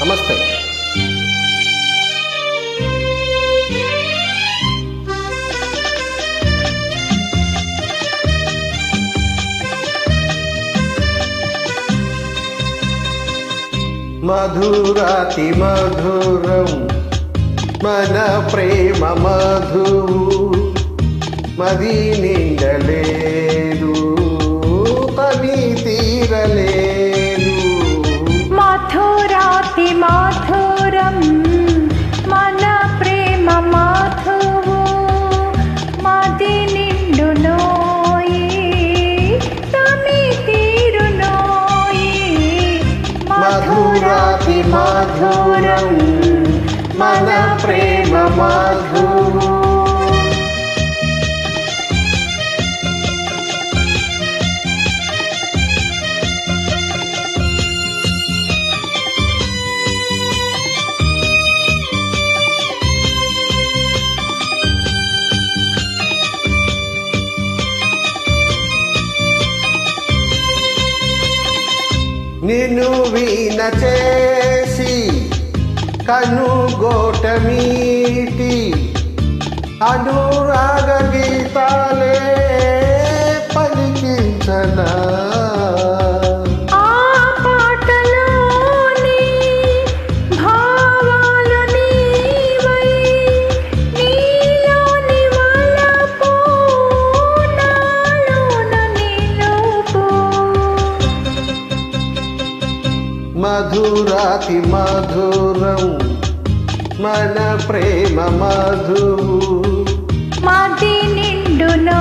నమస్తే. మధురాతి మధురం మన ప్రేమ మధువు మది माधुरं मन प्रेम माधनिण्डु नयितीरु मधुरापि माधुरं मन प्रेम माधु నిను వీణ చేసి కనుగోట అనురాగ గీతాలే పలికించనా. మధురాతి మధురం మన ప్రేమ మధువు మాటి నిండునో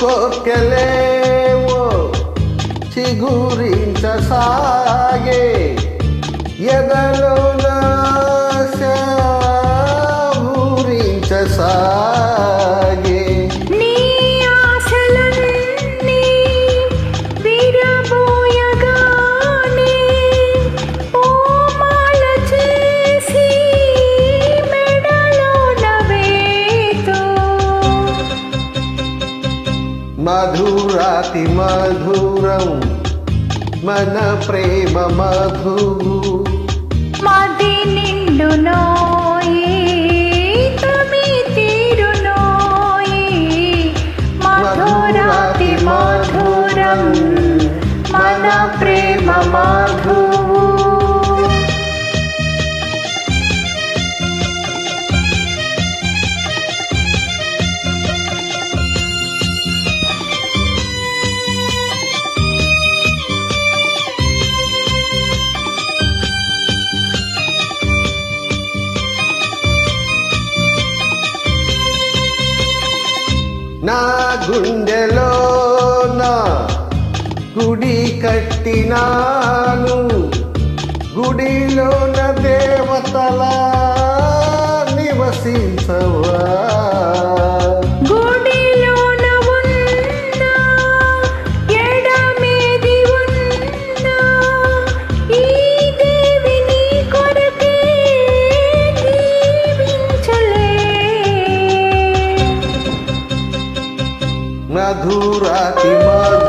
కోర్కెలేవో చిగురించసాగే. ఎదలో ఊరించ సాగే మధురాతి మధురం మన ప్రేమ మధువు మది నిండు నోయి తమి తీరు నోయి మధురాతి మధురం. నా గుండెలో నా గుడి కట్టినాను. గుడిలోన దేవతలా నివసించవా? మధురాతి మధు